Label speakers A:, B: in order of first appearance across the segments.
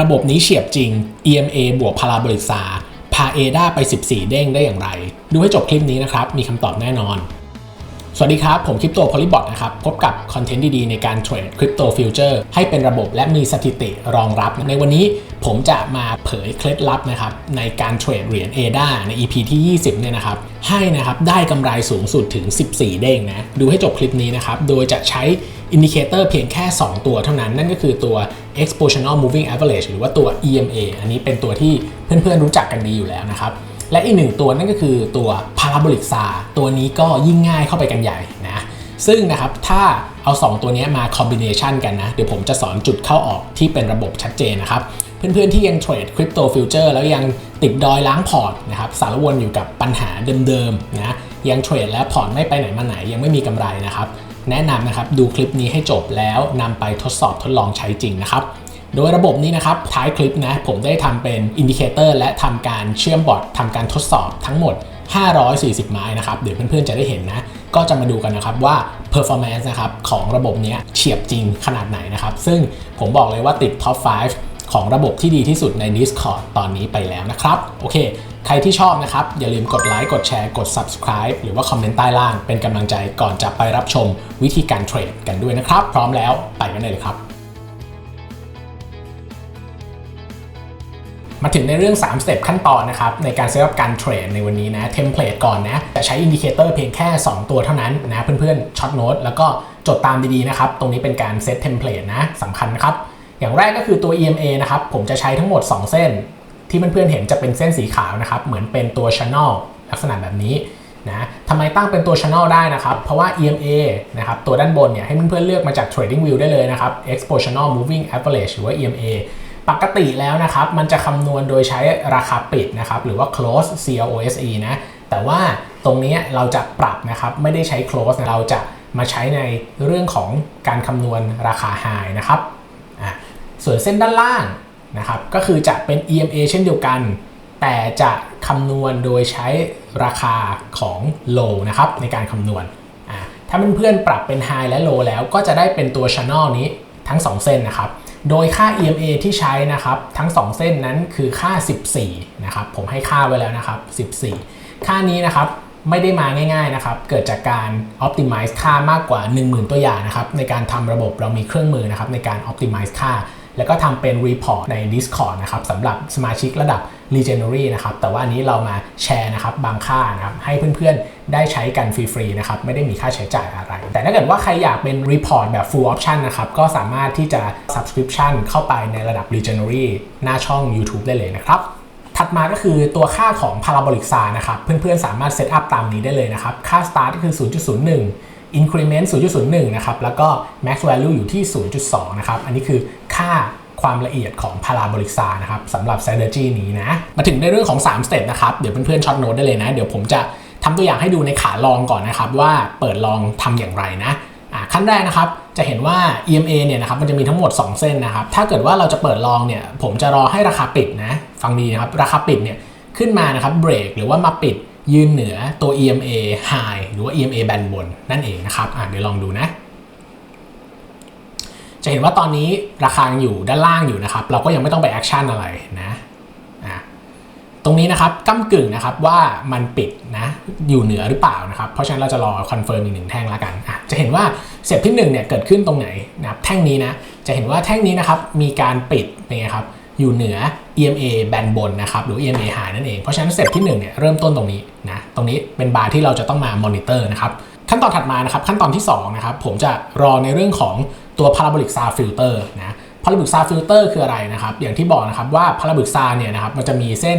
A: ระบบนี้เฉียบจริง EMA บวกพาราโบลิกซาพา ADA ไป 14 เด้งได้อย่างไร ดูให้จบคลิปนี้นะครับ มีคำตอบแน่นอน สวัสดีครับ ผมคริปโตพลิบอทนะครับ พบกับคอนเทนต์ดีๆ ในการเทรดคริปโตฟิวเจอร์ให้เป็นระบบและมีสถิติรองรับ ในวันนี้ผมจะมาเผยเคล็ดลับนะครับ ในการเทรดเหรียญ ADA ใน EP ที่ 20 เนี่ยนะครับ ให้นะครับได้กำไรสูงสุดถึง 14 เด้งนะ ดูให้จบคลิปนี้นะครับ โดยจะใช้ อินดิเคเตอร์เพียงแค่ 2 ตัวเท่านั้น นั่นก็คือตัว exponential moving average หรือว่าตัว EMA อันนี้เป็นตัวที่เพื่อนๆรู้จักกันดีอยู่แล้วนะครับ และอีกหนึ่งตัวนั่นก็คือตัว parabolic SAR ตัวนี้ก็ยิ่งง่ายเข้าไปกันใหญ่นะซึ่งนะครับถ้าเอา 2 ตัวนี้มาคอมบิเนชันกันนะ เดี๋ยวผมจะสอนจุดเข้าออกที่เป็นระบบชัดเจนนะครับ เพื่อนๆที่ยังเทรดคริปโตฟิวเจอร์แล้วยังติดดอยล้างพอร์ตนะครับสารวนอยู่กับปัญหาเดิมๆนะยังเทรดและพอร์ตไม่ไปไหนมาไหนยังไม่มีกำไรนะครับ แนะนำนะครับดูคลิปนี้ให้จบแล้วนำไปทดสอบทดลองใช้จริงนะครับโดยระบบนี้นะครับท้ายคลิปนะผมได้ทำเป็นอินดิเคเตอร์และทำการเชื่อมบอร์ดทำการทดสอบทั้งหมด 540 ไม้นะครับเดี๋ยวเพื่อนๆจะได้เห็นนะ ก็จะมาดูกันนะครับว่า performance นะครับของระบบนี้เฉียบจริงขนาดไหนนะครับ ซึ่งผมบอกเลยว่าติด top 5ของระบบที่ดีที่สุดใน Discord ตอนนี้ไปแล้วนะครับ โอเค ใครที่ชอบนะครับ อย่าลืมกดไลค์กดแชร์กด subscribe หรือว่าคอมเมนต์ใต้ล่างเป็นกำลังใจก่อนจะไปรับชมวิธีการเทรดกันด้วยนะครับ พร้อมแล้วไปกันเลยครับ มาถึงในเรื่อง 3 สเต็ปขั้นตอนนะครับ ในการเซตอัพการเทรดในวันนี้นะเทมเพลตก่อนนะจะใช้อินดิเคเตอร์เพียงแค่ 2 ตัวเท่านั้นนะเพื่อนๆช็อตโน้ตแล้วก็จดตามดีๆนะครับ ตรงนี้เป็นการเซตเทมเพลตนะสำคัญนะครับอย่างแรกก็คือตัว EMA นะครับผมจะใช้ทั้งหมด 2 เส้น ที่เพื่อนๆเห็นจะเป็นเส้นสีขาวนะครับ เหมือนเป็นตัว channel ลักษณะแบบนี้นะทำไมตั้งเป็นตัว channel ได้นะครับ เพราะว่า EMA นะครับ ตัวด้านบนเนี่ยให้เพื่อนๆเลือกมาจาก Trading View ได้เลยนะครับ Exponential Moving Average หรือว่า EMA ปกติแล้วนะครับ มันจะคำนวณโดยใช้ราคาปิดนะครับ หรือว่า close CLOSE นะ แต่ว่าตรงนี้เราจะปรับนะครับ ไม่ได้ใช้ close เราจะมาใช้ในเรื่องของการคำนวณราคา high นะครับอะส่วนเส้นด้านล่าง นะครับก็คือจะเป็น EMA เช่นเดียวกัน แต่จะคำนวณโดยใช้ราคาของ low นะครับในการคำนวณถ้าเพื่อนๆปรับเป็น high และ low แล้วก็จะได้เป็นตัว channel นี้ทั้ง 2 เส้นนะครับโดยค่า EMA ที่ใช้นะครับทั้ง 2 เส้นนั้นคือค่า 14นะครับผมให้ค่าไว้แล้วนะครับ 14 ค่านี้นะครับไม่ได้มาง่ายๆนะครับ เกิดจากการ optimize ค่ามากกว่า 10,000 ตัวอย่างนะครับ ในการทำระบบเรามีเครื่องมือนะครับในการ optimize ค่า แล้วก็ทำเป็น report ใน Discord นะครับสำหรับสมาชิกระดับ Legendary นะครับแต่ว่านนี้เรามาแชร์นะครับบางค่านะครับให้เพื่อนๆ ได้ใช้กันฟรีๆนะครับไม่ได้มีค่าใช้จ่ายอะไร แต่ถ้าเกิดว่าใครอยากเป็น report แบบ full option นะครับก็สามารถที่จะ subscription เข้าไปในระดับ Legendary หน้าช่อง YouTube ได้เลยนะครับถัดมาก็คือตัวค่าของ parabolic SAR นะครับเพื่อนๆ สามารถเซตอัพตามนี้ได้เลยนะครับค่า start ก็คือ 0.01 increment 0.01 นะครับ แล้วก็ max value อยู่ที่ 0.2 นะครับ อันนี้คือ ค่าความละเอียดของ parabolic SAR นะครับสำหรับ strategy นี้นะ มาถึงในเรื่องของ 3 step นะครับ เดี๋ยวเพื่อนๆช็อตโน้ตได้เลยนะ เดี๋ยวผมจะทำตัวอย่างให้ดูในขาลองก่อนนะครับ ว่าเปิดลองทำอย่างไรนะอะขั้นแรกนะครับ จะเห็นว่า EMA เนี่ยนะครับมันจะมีทั้งหมด 2 เส้นนะครับ ถ้าเกิดว่าเราจะเปิดลองเนี่ย ผมจะรอให้ราคาปิดนะ ฟังดีนะครับ ราคาปิดเนี่ยขึ้นมานะครับเบรกหรือว่ามาปิดยืนเหนือตัว EMA high หรือว่า EMA แบนบนนั่นเองนะครับอะเดี๋ยวลองดูนะ จะเห็นว่าตอนนี้ราคายังอยู่ด้านล่างอยู่นะครับ เราก็ยังไม่ต้องไปแอคชั่นอะไรนะอะตรงนี้นะครับก้ากึ่งนะครับว่ามันปิดนะอยู่เหนือหรือเปล่านะครับ เพราะฉะนั้นเราจะรอคอนเฟิร์มอีกหนึ่งแท่งละกันอะจะเห็นว่าเสียบที่1เนี่ยเกิดขึ้นตรงไหนนะครับแท่งนี้นะจะเห็นว่าแท่งนี้นะครับมีการปิดเป็นไงครับอยู่เหนือ EMA แบนบนนะครับหรือ EMA หานั่นเอง เพราะฉะนั้นเซตที่1เนี่ยเริ่มต้นตรงนี้นะตรงนี้เป็นบาร์ที่เราจะต้องมามอนิเตอร์นะครับขั้นตอนถัดมานะครับขั้นตอนที่2นะครับผมจะรอในเรื่องของ ตัว parabolic SAR filter นะ parabolic SAR filter คืออะไรนะครับ อย่างที่บอกนะครับว่า parabolic SAR เนี่ยนะครับมันจะมีเส้น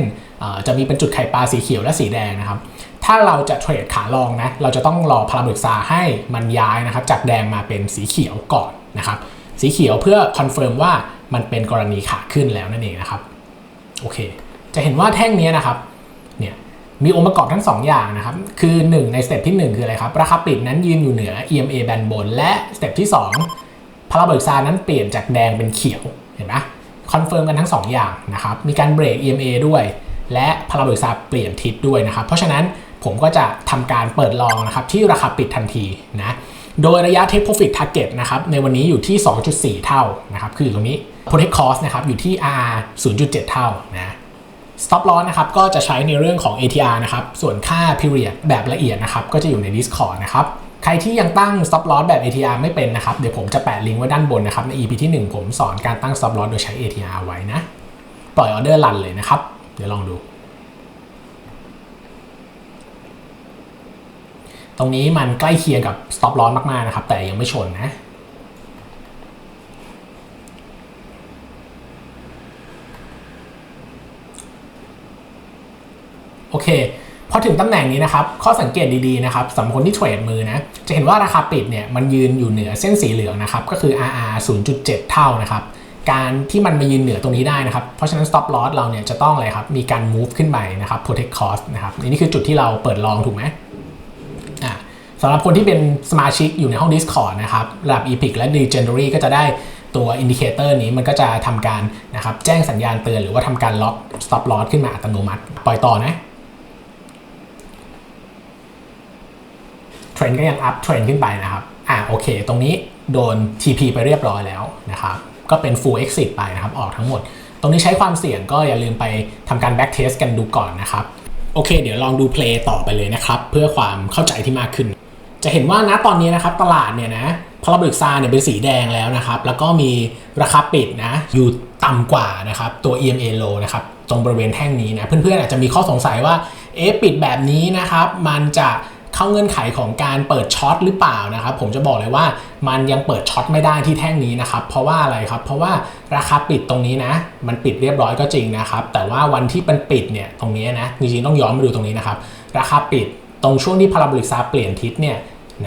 A: จะมีเป็นจุดไข่ปลาสีเขียวและสีแดงนะครับ ถ้าเราจะเทรดขาลองนะ เราจะต้องรอ parabolic SAR ให้มันย้ายนะครับ จากแดงมาเป็นสีเขียวก่อนนะครับ สีเขียวเพื่อคอนเฟิร์มว่ามันเป็นกรณีขาขึ้นแล้วนั่นเองนะครับ โอเค จะเห็นว่าแท่งนี้นะครับ เนี่ยมีองค์ประกอบทั้ง 2 อย่างนะครับ คือ 1 ในสเต็ปที่ 1 คืออะไรครับ ราคาปิดนั้นยืนอยู่เหนือ EMA แบนบน และสเต็ปที่ 2 พาราโบลิกซานั้นเปลี่ยนจากแดงเป็นเขียวเห็นไหมคอนเฟิร์มกันทั้ง 2 อย่างนะครับมีการเบรก EMA ด้วย และพาราโบลิกซาเปลี่ยนทิศด้วยนะครับ เพราะฉะนั้นผมก็จะทำการเปิดลองนะครับที่ราคาปิดทันทีนะโดยระยะ Take Profit Target นะครับในวันนี้อยู่ที่ 2.4 เท่านะครับคืออยู่ตรงนี้ protect cost นะครับอยู่ที่ RR 0.7 เท่านะ stop loss นะครับก็จะใช้ในเรื่องของ ATR นะครับส่วนค่า period แบบละเอียดนะครับก็จะอยู่ใน Discord นะครับ ใครที่ยังตั้ง stop loss แบบ ATR ไม่เป็นนะครับ เดี๋ยวผมจะแปะลิงก์ไว้ด้านบนนะครับ ใน EP ที่ 1 ผมสอนการตั้ง stop loss โดยใช้ ATR ไว้นะ ปล่อยออเดอร์รันเลยนะครับ เดี๋ยวลองดู ตรงนี้มันใกล้เคียงกับ stop loss มากๆนะครับ แต่ยังไม่ชนนะโอเค พอถึงตำแหน่งนี้นะครับข้อสังเกตดีๆนะครับสำหรับคนที่เทรดมือนะจะเห็นว่าราคาปิดเนี่ยมันยืนอยู่เหนือเส้นสีเหลืองนะครับก็คือ RR 0.7 เท่านะครับการที่มันมายืนเหนือตรงนี้ได้นะครับเพราะฉะนั้น stop loss เราเนี่ยจะต้องอะไรครับมีการ move ขึ้นไปนะครับ protect cost นะครับนี่คือจุดที่เราเปิดลองถูกไหมอ่าสำหรับคนที่เป็นสมาชิกอยู่ในห้อง Discord นะครับระดับ Epic และ Legendary ก็จะได้ตัวอินดิเคเตอร์นี้มันก็จะทำการนะครับแจ้งสัญญาณเตือนหรือว่าทำการล็อก stop loss ขึ้นมาอัตโนมัติ ปล่อยต่อนะ เทรนก็ยังอัพเทรนขึ้นไปนะครับอ่าโอเค ตรงนี้โดน TP ไปเรียบร้อยแล้วนะครับก็เป็น full exit ไปนะครับออกทั้งหมด ตรงนี้ใช้ความเสี่ยงก็อย่าลืมไปทำการ back test กันดูก่อนนะครับโอเค เดี๋ยวลองดู play ต่อไปเลยนะครับ เพื่อความเข้าใจที่มากขึ้น จะเห็นว่านะตอนนี้นะครับตลาดเนี่ยนะพาราบริกซาเนี่ยเป็นสีแดงแล้วนะครับ แล้วก็มีราคาปิดนะอยู่ต่ำกว่านะครับตัว EMA low นะครับตรงบริเวณแท่งนี้นะเพื่อนๆอาจจะมีข้อสงสัยว่าเอ๊ะปิดแบบนี้นะครับ มันจะ เข้าเงื่อนไขของการเปิดช็อตหรือเปล่านะครับผมจะบอกเลยว่ามันยังเปิดช็อตไม่ได้ที่แท่งนี้นะครับเพราะว่าอะไรครับเพราะว่าราคาปิดตรงนี้นะ มันปิดเรียบร้อยก็จริงนะครับแต่ว่าวันที่มันปิดเนี่ยตรงนี้นะจริงๆต้องย้อนมาดูตรงนี้นะครับราคาปิดตรงช่วงที่พาราบริกซาเปลี่ยนทิศเนี่ย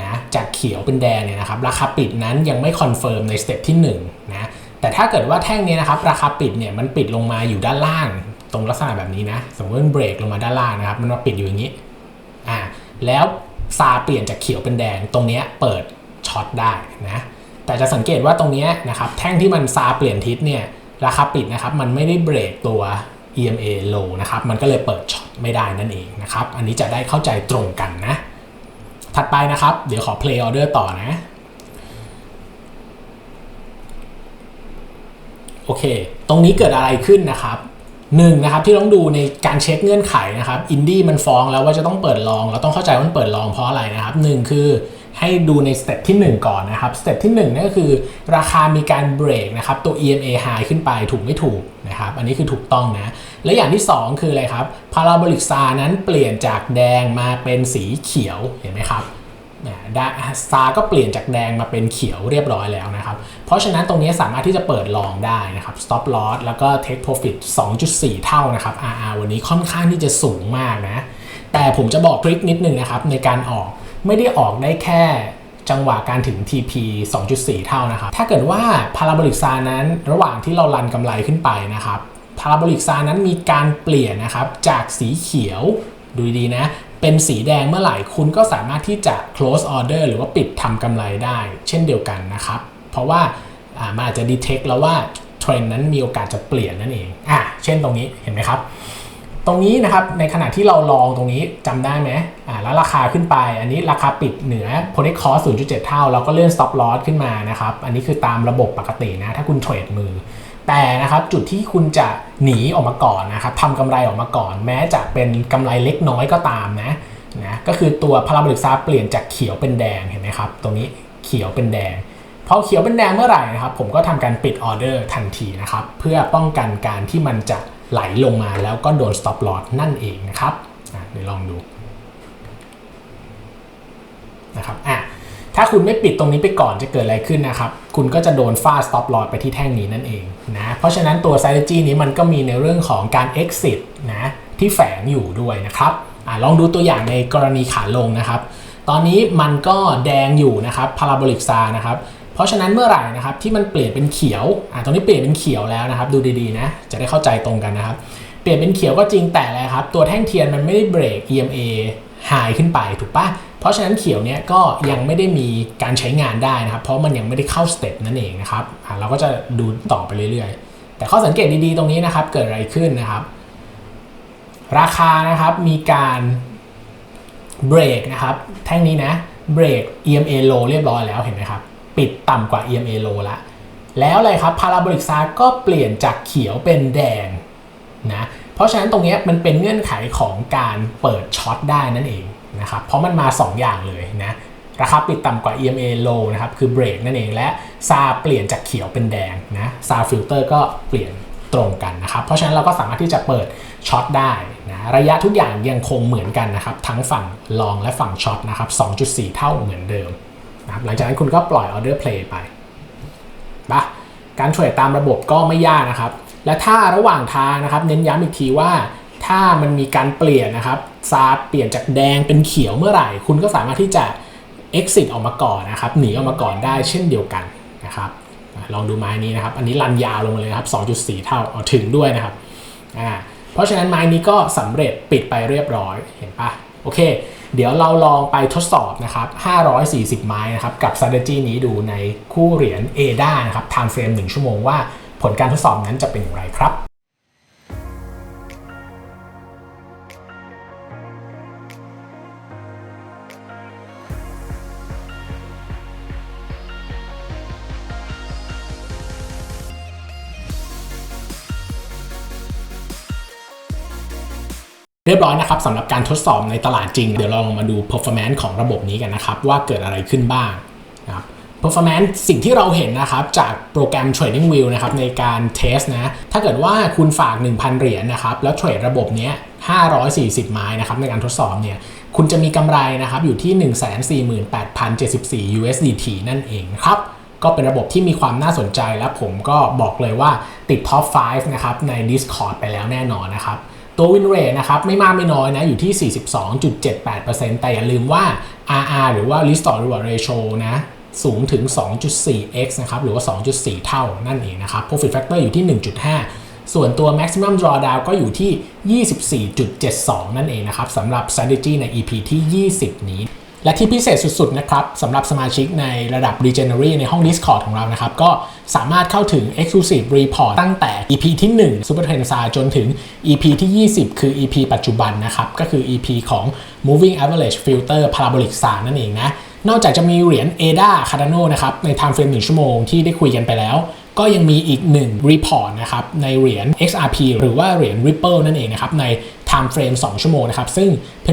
A: นะจากเขียวเป็นแดงเนี่ยนะครับราคาปิดนั้นยังไม่คอนเฟิร์มในสเต็ปที่1นะแต่ถ้าเกิดว่าแท่งนี้นะครับราคาปิดเนี่ยมันปิดลงมาอยู่ด้านล่าง ตรงลักษณะแบบนี้นะสมมติมันเบรกลงมาด้านล่างนะครับมันมาปิดอยู่อย่างนี้อ่า แล้วซาเปลี่ยนจากเขียวเป็นแดงตรงนี้เปิดช็อตได้นะแต่จะสังเกตว่าตรงนี้นะครับแท่งที่มันซาเปลี่ยนทิศเนี่ยราคาปิดนะครับมันไม่ได้เบรกตัว EMA low นะครับมันก็เลยเปิดช็อตไม่ได้นั่นเองนะครับอันนี้จะได้เข้าใจตรงกันนะ ถัดไปนะครับ เดี๋ยวขอ play order ต่อนะโอเค ตรงนี้เกิดอะไรขึ้นนะครับ หนึ่งนะครับที่ต้องดูในการเช็คเงื่อนไขนะครับอินดี้มันฟ้องแล้วว่าจะต้องเปิดลอง เราต้องเข้าใจว่ามันเปิดลองเพราะอะไรนะครับหนึ่งคือให้ดูในสเต็ปที่ 1 ก่อนนะครับสเต็ปที่1นั่นก็คือ ราคามีการเบรกนะครับตัว EMA high ขึ้นไปถูกไม่ถูกนะครับอันนี้คือถูกต้องนะ และอย่างที่ 2 คืออะไรครับพาราโบลิกซานั้นเปลี่ยนจากแดงมาเป็นสีเขียวเห็นไหมครับ ซาก็เปลี่ยนจากแดงมาเป็นเขียวเรียบร้อยแล้วนะครับ เพราะฉะนั้นตรงนี้สามารถที่จะเปิดลองได้นะครับ stop loss แล้วก็ take profit 2.4 เท่านะครับ RR วันนี้ค่อนข้างที่จะสูงมากนะ แต่ผมจะบอกทริคนิดนึงนะครับในการออกไม่ได้ออกได้แค่จังหวะการถึง TP 2.4 เท่านะครับ ถ้าเกิดว่าพาราโบลิกซานั้นระหว่างที่เรารันกำไรขึ้นไปนะครับพาราโบลิกซานั้นมีการเปลี่ยนนะครับจากสีเขียวดูดีนะ เป็นสีแดงเมื่อไหร่คุณก็สามารถที่จะ close order หรือว่าปิดทำกำไรได้ เช่นเดียวกันนะครับ เพราะว่ามันอาจจะ detect แล้วว่าเทรนนั้นมีโอกาสจะเปลี่ยนนั่นเองอะเช่นตรงนี้เห็นไหมครับ ตรงนี้นะครับในขณะที่เราลองตรงนี้จำได้ไหมอ่าแล้วราคาขึ้นไป อันนี้ราคาปิดเหนือ p o n e cost 0.7 เท่า เราก็เลื่อน stop loss ขึ้นมานะครับ อันนี้คือตามระบบปกตินะ ถ้าคุณเทรดมือ แต่นะครับจุดที่คุณจะหนีออกมาก่อนนะครับทำกำไรออกมาก่อน แม้จะเป็นกำไรเล็กน้อยก็ตามนะนะก็คือตัวพาราโบลิกซาเปลี่ยนจากเขียวเป็นแดงเห็นไหมครับ ตรงนี้เขียวเป็นแดงพอเขียวเป็นแดงเมื่อไหร่นะครับ ผมก็ทำการปิดออเดอร์ทันทีนะครับ เพื่อป้องกันการที่มันจะไหลลงมาแล้วก็โดน stop loss นั่นเองนะครับเดี๋ยวลองดูนะครับอะ ถ้าคุณไม่ปิดตรงนี้ไปก่อนจะเกิดอะไรขึ้นนะครับ คุณก็จะโดนฟาด stop loss ไปที่แท่งนี้นั่นเองนะ เพราะฉะนั้นตัว strategy นี้มันก็มีในเรื่องของการ exit นะที่แฝงอยู่ด้วยนะครับอลองดูตัวอย่างในกรณีขาลงนะครับ ตอนนี้มันก็แดงอยู่นะครับพาราโบลิกซานะครับ เพราะฉะนั้นเมื่อไหร่นะครับที่มันเปลี่ยนเป็นเขียวอ่าตรงนี้เปลี่ยนเป็นเขียวแล้วนะครับ ดูดีๆนะ จะได้เข้าใจตรงกันนะครับ เปลี่ยนเป็นเขียวก็จริงแต่อะไรครับ ตัวแท่งเทียนมันไม่ได้เบรก EMA high ขึ้นไปถูกปะ ราะฉะนั้นเขียวเนี้ยก็ยังไม่ได้มีการใช้งานได้นะครับ เพราะมันยังไม่ได้เข้าสเต็ปนั่นเองนะครับเราก็จะดูต่อไปเรื่อยๆ แต่ข้อสังเกตดีๆตรงนี้นะครับเกิดอะไรขึ้นนะครับ ราคานะครับมีการเบรกนะครับแท่งนี้นะเบรก EMA low เรียบร้อยแล้วเห็นไหมครับ ปิดต่ำกว่า EMA low ละแล้วอะไรครับพาราโบลิกซาก็เปลี่ยนจากเขียวเป็นแดงนะเพราะฉะนั้นตรงนี้มันเป็นเงื่อนไขของการเปิดช็อตได้นั่นเอง นะครับเพราะมันมา 2 อย่างเลยนะราคาปิดต่ำกว่า EMA low นะครับคือเบรกนั่นเองและซาเปลี่ยนจากเขียวเป็นแดงนะซาฟิลเตอร์ก็เปลี่ยนตรงกันนะครับเพราะฉะนั้นเราก็สามารถที่จะเปิดช็อตได้นะระยะทุกอย่างยังคงเหมือนกันนะครับทั้งฝั่งลองและฝั่งช็อตนะครับ 2.4 เท่าเหมือนเดิมนะครับหลังจากนั้นคุณก็ปล่อยออเดอร์เพลย์ไปปะการเทรดตามระบบก็ไม่ยากนะครับ และถ้าระหว่างทางนะครับ เน้นย้ำอีกทีว่า ถ้ามันมีการเปลี่ยนนะครับซาเปลี่ยนจากแดงเป็นเขียวเมื่อไหร่ คุณก็สามารถที่จะ exit ออกมาก่อนนะครับ หนีออกมาก่อนได้เช่นเดียวกันนะครับ ลองดูไม้นี้นะครับ อันนี้รันยาวลงมาเลยครับ 2.4 เท่าเอาถึงด้วยนะครับอ่าเพราะฉะนั้นไม้นี้ก็สำเร็จปิดไปเรียบร้อยเห็นปะโอเค เดี๋ยวเราลองไปทดสอบนะครับ 540 ไม้นะครับ กับ strategy นี้ดูในคู่เหรียญ ADA นะครับ time frame 1 ชั่วโมงว่าผลการทดสอบนั้นจะเป็นอย่างไรครับ ยบร้อยนะครับสำหรับการทดสอบในตลาดจริง เดี๋ยวเราลองมาดู performance ของระบบนี้กันนะครับ ว่าเกิดอะไรขึ้นบ้างนะครับ performance สิ่งที่เราเห็นนะครับ จากโปรแกรม Trading View นะครับในการเทสนะ ถ้าเกิดว่าคุณฝาก 1,000 เหรียญนะครับ แล้วเทรดระบบเนี้ย540 ไม้นะครับในการทดสอบเนี่ยคุณจะมีกำไรนะครับอยู่ที่ 148,074 USDT นั่นเองครับก็เป็นระบบที่มีความน่าสนใจและผมก็บอกเลยว่าติดท็อป 5 นะครับใน Discord ไปแล้วแน่นอนนะครับ ตัววินเรทนะครับไม่มากไม่น้อยนะอยู่ที่ 42.78%แต่อย่าลืมว่า RR หรือว่า Risk to Reward Ratio นะสูงถึง 2.4x นะครับหรือว่า 2.4 เท่านั่นเองนะครับ Profit Factor อยู่ที่ 1.5 ส่วนตัว Maximum Drawdown ก็อยู่ที่ 24.72 นั่นเองนะครับสำหรับ strategy ใน EP ที่ 20 นี้ และที่พิเศษสุดๆนะครับสำหรับสมาชิกในระดับ Regenery ในห้อง Discord ของเรานะครับ ก็สามารถเข้าถึง Exclusive Report ตั้งแต่ EP ที่ 1 Super t r e n d s a จนถึง EP ที่ 20 คือ EP ปัจจุบันนะครับ ก็คือ EP ของ Moving Average Filter Parabolic s a นั่นเองนะ นอกจากจะมีเหรียญ ADA Cardano นะครับ ใน time frame 1 ชั่วโมงที่ได้คุยกันไปแล้ว ก็ยังมีอีก1 report นะครับในเหรียญ XRP หรือว่าเหรียญ Ripple นั่นเองนะครับใน time frame 2 ชั่วโมงนะครับ ซึ่ง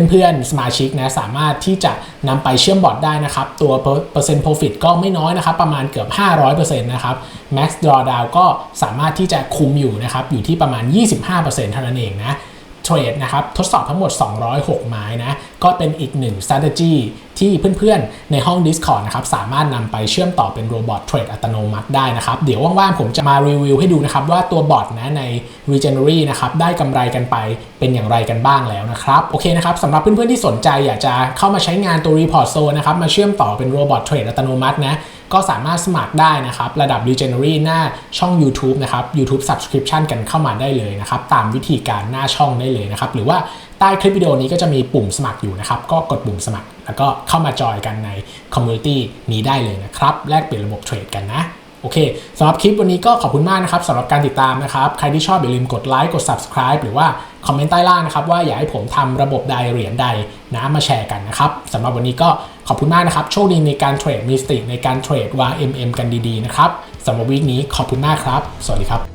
A: เพื่อนๆ สมาชิกนะสามารถที่จะนำไปเชื่อมบอร์ดได้นะครับ ตัวเปอร์เซ็นต์ profit ก็ไม่น้อยนะครับ ประมาณเกือบ 500%นะครับ max drawdown ก็สามารถที่จะคุมอยู่นะครับ อยู่ที่ประมาณ 25%เท่านั้นเองนะ เทรดนะครับทดสอบทั้งหมด 206 ไม้นะก็เป็นอีกหนึ่ง strategy ที่เพื่อนๆ ในห้อง Discord นะครับสามารถนำไปเชื่อมต่อเป็นโรบอทเทรดอัตโนมัติได้นะครับ เดี๋ยวว่างๆ ผมจะมารีวิวให้ดูนะครับ ว่าตัวบอทนะใน Regenery นะครับได้กำไรกันไปเป็นอย่างไรกันบ้างแล้วนะครับ โอเคนะครับสำหรับเพื่อนๆ ที่สนใจอยากจะเข้ามาใช้งานตัว Report Zone นะครับมาเชื่อมต่อเป็นโรบอทเทรดอัตโนมัตินะ ก็สามารถสมัครได้นะครับ ระดับ Regenery หน้าช่อง YouTube นะครับ YouTube Subscription กันเข้ามาได้เลยนะครับ ตามวิธีการหน้าช่องได้เลยนะครับ หรือว่าใต้คลิปวิดีโอนี้ก็จะมีปุ่มสมัครอยู่นะครับ ก็กดปุ่มสมัคร แล้วก็เข้ามาจอยกันใน Community นี้ได้เลยนะครับ แลกเปลี่ยนระบบเทรดกันนะโอเคสำหรับคลิปวันนี้ก็ขอบคุณมากนะครับสำหรับการติดตามนะครับ ใครที่ชอบอย่าลืมกดไลค์กด subscribe หรือว่าคอมเมนต์ใต้ล่างนะครับ ว่าอยากให้ผมทำระบบใดเหรียญใดนะมาแชร์กันนะครับสำหรับวันนี้ก็ ขอบคุณมากนะครับ โชคดีในการเทรดมีสติในการเทรดวาง MM กันดีๆนะครับสำหรับวีคนี้ขอบคุณมากครับ สวัสดีครับ